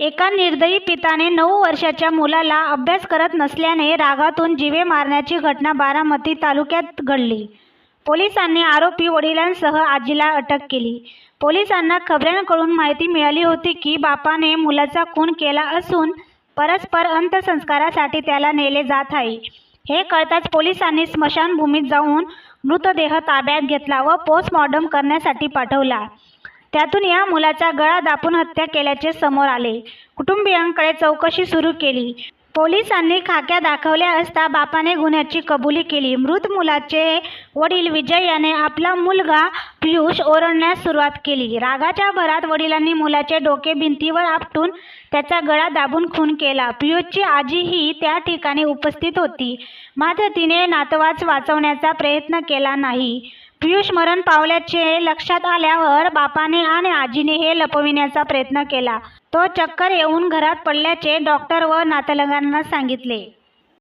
एका निर्दयी पिताने नऊ वर्षाच्या मुलाला अभ्यास करत नसल्याने रागातून जीवे मारण्याची घटना बारामती तालुक्यात घडली. पोलिसांनी आरोपी वडिलांसह आजीला अटक केली. पोलिसांना खबऱ्यांकडून माहिती मिळाली होती की बापाने मुलाचा खून केला असून परस्पर अंत्यसंस्कारासाठी त्याला नेले जात आहे. हे कळताच पोलिसांनी स्मशानभूमीत जाऊन मृतदेह ताब्यात घेतला व पोस्टमॉर्टम करण्यासाठी पाठवला. त्यातून या मुलाचा गळा दाबून हत्या केल्याचे समोर आले. कुटुंबियांकडे चौकशी सुरू केली. पोलिसांनी खाक्या दाखवल्या असता बापाने गुन्ह्याची कबुली केली. मृत मुलाचे वडील विजय याने आपला मुलगा पियुष ओरडण्यास सुरुवात केली. रागाच्या भरात वडिलांनी मुलाचे डोके भिंतीवर आपटून त्याचा गळा दाबून खून केला. पियुषची आजीही त्या ठिकाणी उपस्थित होती. मात्र तिने नातवाच वाचवण्याचा प्रयत्न केला नाही. पियुष मरण पावल्याचे लक्षात आल्यावर बापाने आणि आजीने हे लपविण्याचा प्रयत्न केला. तो चक्कर येऊन घरात पडल्याचे डॉक्टर व नातलगांना सांगितले.